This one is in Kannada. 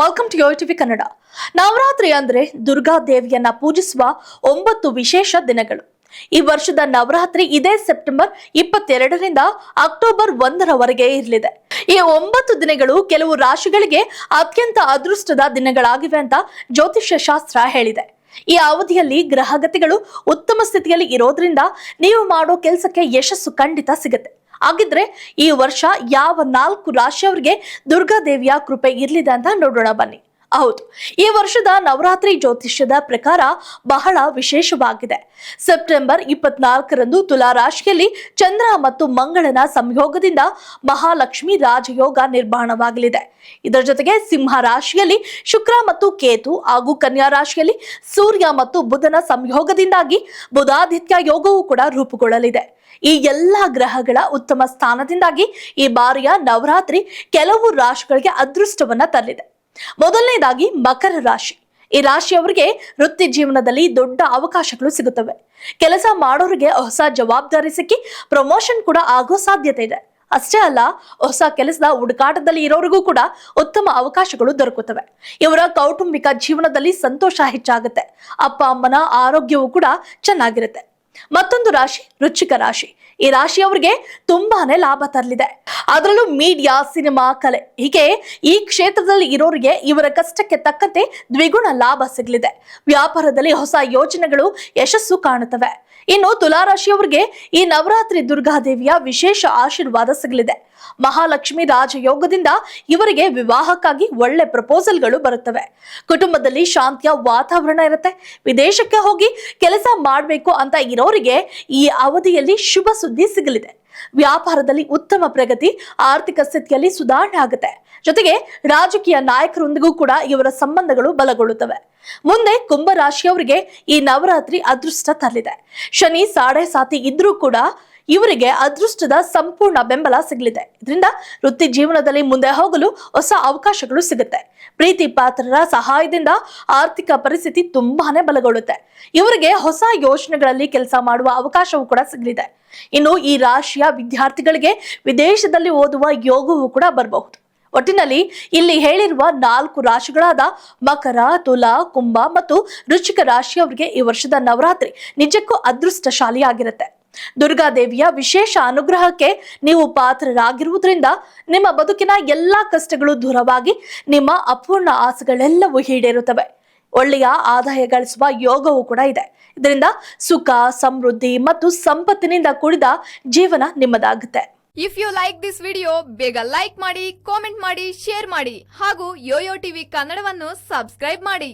Welcome to Yo TV Kannada Navratri ಅಂದ್ರೆ ದುರ್ಗಾ ದೇವಿಯನ್ನ ಪೂಜಿಸುವ ಒಂಬತ್ತು ವಿಶೇಷ ದಿನಗಳು. ಈ ವರ್ಷದ ನವರಾತ್ರಿ ಇದೇ ಸೆಪ್ಟೆಂಬರ್ ಇಪ್ಪತ್ತೆರಡರಿಂದ ಅಕ್ಟೋಬರ್ ಒಂದರವರೆಗೆ ಇರಲಿದೆ. ಈ ಒಂಬತ್ತು ದಿನಗಳು ಕೆಲವು ರಾಶಿಗಳಿಗೆ ಅತ್ಯಂತ ಅದೃಷ್ಟದ ದಿನಗಳಾಗಿವೆ ಅಂತ ಜ್ಯೋತಿಷ್ಯ ಶಾಸ್ತ್ರ ಹೇಳಿದೆ. ಈ ಅವಧಿಯಲ್ಲಿ ಗ್ರಹಗತಿಗಳು ಉತ್ತಮ ಸ್ಥಿತಿಯಲ್ಲಿ ಇರೋದ್ರಿಂದ ನೀವು ಮಾಡೋ ಕೆಲಸಕ್ಕೆ ಯಶಸ್ಸು ಖಂಡಿತ ಸಿಗುತ್ತೆ. ಹಾಗಿದ್ರೆ ಈ ವರ್ಷ ಯಾವ ನಾಲ್ಕು ರಾಶಿಯವರಿಗೆ ದುರ್ಗಾದೇವಿಯ ಕೃಪೆ ಇರ್ಲಿದೆ ಅಂತ ನೋಡೋಣ ಬನ್ನಿ. ಹೌದು, ಈ ವರ್ಷದ ನವರಾತ್ರಿ ಜ್ಯೋತಿಷ್ಯದ ಪ್ರಕಾರ ಬಹಳ ವಿಶೇಷವಾಗಿದೆ. ಸೆಪ್ಟೆಂಬರ್ ಇಪ್ಪತ್ನಾಲ್ಕರಂದು ತುಲಾ ರಾಶಿಯಲ್ಲಿ ಚಂದ್ರ ಮತ್ತು ಮಂಗಳನ ಸಂಯೋಗದಿಂದ ಮಹಾಲಕ್ಷ್ಮಿ ರಾಜಯೋಗ ನಿರ್ಮಾಣವಾಗಲಿದೆ. ಇದರ ಜೊತೆಗೆ ಸಿಂಹ ರಾಶಿಯಲ್ಲಿ ಶುಕ್ರ ಮತ್ತು ಕೇತು ಹಾಗೂ ಕನ್ಯಾ ರಾಶಿಯಲ್ಲಿ ಸೂರ್ಯ ಮತ್ತು ಬುಧನ ಸಂಯೋಗದಿಂದಾಗಿ ಬುಧಾದಿತ್ಯ ಯೋಗವೂ ಕೂಡ ರೂಪುಗೊಳ್ಳಲಿದೆ. ಈ ಎಲ್ಲ ಗ್ರಹಗಳ ಉತ್ತಮ ಸ್ಥಾನದಿಂದಾಗಿ ಈ ಬಾರಿಯ ನವರಾತ್ರಿ ಕೆಲವು ರಾಶಿಗಳಿಗೆ ಅದೃಷ್ಟವನ್ನ ತರಲಿದೆ. ಮೊದಲನೇದಾಗಿ ಮಕರ ರಾಶಿ. ಈ ರಾಶಿಯವರಿಗೆ ವೃತ್ತಿ ಜೀವನದಲ್ಲಿ ದೊಡ್ಡ ಅವಕಾಶಗಳು ಸಿಗುತ್ತವೆ. ಕೆಲಸ ಮಾಡೋರಿಗೆ ಹೊಸ ಜವಾಬ್ದಾರಿ ಸಿಕ್ಕಿ ಪ್ರಮೋಷನ್ ಕೂಡ ಆಗೋ ಸಾಧ್ಯತೆ ಇದೆ. ಅಷ್ಟೇ ಅಲ್ಲ, ಹೊಸ ಕೆಲಸದ ಹುಡುಕಾಟದಲ್ಲಿ ಇರೋರಿಗೂ ಕೂಡ ಉತ್ತಮ ಅವಕಾಶಗಳು ದೊರಕುತ್ತವೆ. ಇವರ ಕೌಟುಂಬಿಕ ಜೀವನದಲ್ಲಿ ಸಂತೋಷ ಹೆಚ್ಚಾಗುತ್ತೆ. ಅಪ್ಪ, ಅಮ್ಮನ ಆರೋಗ್ಯವೂ ಕೂಡ ಚೆನ್ನಾಗಿರುತ್ತೆ. ಮತ್ತೊಂದು ರಾಶಿ ರುಚಿಕ ರಾಶಿ. ಈ ರಾಶಿಯವರಿಗೆ ತುಂಬಾನೇ ಲಾಭ ತರಲಿದೆ. ಅದರಲ್ಲೂ ಮೀಡಿಯಾ, ಸಿನಿಮಾ, ಕಲೆ. ಹೀಗೆ ಈ ಕ್ಷೇತ್ರದಲ್ಲಿ ಇರೋರಿಗೆ ಇವರ ಕಷ್ಟಕ್ಕೆ ತಕ್ಕಂತೆ ದ್ವಿಗುಣ ಲಾಭ ಸಿಗಲಿದೆ. ವ್ಯಾಪಾರದಲ್ಲಿ ಹೊಸ ಯೋಜನೆಗಳು ಯಶಸ್ಸು ಕಾಣುತ್ತವೆ. ಇನ್ನು ತುಲಾರಾಶಿಯವರಿಗೆ ಈ ನವರಾತ್ರಿ ದುರ್ಗಾದೇವಿಯ ವಿಶೇಷ ಆಶೀರ್ವಾದ ಸಿಗಲಿದೆ. ಮಹಾಲಕ್ಷ್ಮಿ ರಾಜಯೋಗದಿಂದ ಇವರಿಗೆ ವಿವಾಹಕ್ಕಾಗಿ ಒಳ್ಳೆ ಪ್ರಪೋಸಲ್ಗಳು ಬರುತ್ತವೆ. ಕುಟುಂಬದಲ್ಲಿ ಶಾಂತಿಯ ವಾತಾವರಣ ಇರುತ್ತೆ. ವಿದೇಶಕ್ಕೆ ಹೋಗಿ ಕೆಲಸ ಮಾಡಬೇಕು ಅಂತ ಇರೋರಿಗೆ ಈ ಅವಧಿಯಲ್ಲಿ ಶುಭ ಸುದ್ದಿ ಸಿಗಲಿದೆ. ವ್ಯಾಪಾರದಲ್ಲಿ ಉತ್ತಮ ಪ್ರಗತಿ, ಆರ್ಥಿಕ ಸ್ಥಿತಿಯಲ್ಲಿ ಸುಧಾರಣೆ ಆಗುತ್ತೆ. ಜೊತೆಗೆ ರಾಜಕೀಯ ನಾಯಕರೊಂದಿಗೂ ಕೂಡ ಇವರ ಸಂಬಂಧಗಳು ಬಲಗೊಳ್ಳುತ್ತವೆ. ಮುಂದೆ ಕುಂಭ ರಾಶಿಯವರಿಗೆ ಈ ನವರಾತ್ರಿ ಅದೃಷ್ಟ ತರಲಿದೆ. ಶನಿ, ಸಾಡೆ ಸಾತಿ ಇದ್ರೂ ಕೂಡ ಇವರಿಗೆ ಅದೃಷ್ಟದ ಸಂಪೂರ್ಣ ಬೆಂಬಲ ಸಿಗಲಿದೆ. ಇದರಿಂದ ವೃತ್ತಿ ಜೀವನದಲ್ಲಿ ಮುಂದೆ ಹೋಗಲು ಹೊಸ ಅವಕಾಶಗಳು ಸಿಗುತ್ತೆ. ಪ್ರೀತಿ ಪಾತ್ರರ ಸಹಾಯದಿಂದ ಆರ್ಥಿಕ ಪರಿಸ್ಥಿತಿ ತುಂಬಾನೇ ಬಲಗೊಳ್ಳುತ್ತೆ. ಇವರಿಗೆ ಹೊಸ ಯೋಜನೆಗಳಲ್ಲಿ ಕೆಲಸ ಮಾಡುವ ಅವಕಾಶವೂ ಕೂಡ ಸಿಗಲಿದೆ. ಇನ್ನು ಈ ರಾಶಿಯ ವಿದ್ಯಾರ್ಥಿಗಳಿಗೆ ವಿದೇಶದಲ್ಲಿ ಓದುವ ಯೋಗವೂ ಕೂಡ ಬರಬಹುದು. ಒಟ್ಟಿನಲ್ಲಿ ಇಲ್ಲಿ ಹೇಳಿರುವ ನಾಲ್ಕು ರಾಶಿಗಳಾದ ಮಕರ, ತುಲಾ, ಕುಂಭ ಮತ್ತು ರುಚಿಕ ರಾಶಿಯವರಿಗೆ ಈ ವರ್ಷದ ನವರಾತ್ರಿ ನಿಜಕ್ಕೂ ಅದೃಷ್ಟಶಾಲಿಯಾಗಿರುತ್ತೆ. ದುರ್ಗಾದೇವಿಯ ವಿಶೇಷ ಅನುಗ್ರಹಕ್ಕೆ ನೀವು ಪಾತ್ರರಾಗಿರುವುದರಿಂದ ನಿಮ್ಮ ಬದುಕಿನ ಎಲ್ಲಾ ಕಷ್ಟಗಳು ದೂರವಾಗಿ ನಿಮ್ಮ ಅಪೂರ್ಣ ಆಸೆಗಳೆಲ್ಲವೂ ಈಡೇರುತ್ತವೆ. ಒಳ್ಳೆಯ ಆದಾಯ ಗಳಿಸುವ ಯೋಗವೂ ಕೂಡ ಇದೆ. ಇದರಿಂದ ಸುಖ, ಸಮೃದ್ಧಿ ಮತ್ತು ಸಂಪತ್ತಿನಿಂದ ಕೂಡಿದ ಜೀವನ ನಿಮ್ಮದಾಗುತ್ತೆ. If you like this video ಬೇಗ ಲೈಕ್ ಮಾಡಿ ಕಾಮೆಂಟ್ ಮಾಡಿ ಶೇರ್ ಮಾಡಿ ಹಾಗೂ ಯೋಯೋ ಟಿವಿ ಕನ್ನಡವನ್ನು ಸಬ್ಸ್ಕ್ರೈಬ್ ಮಾಡಿ.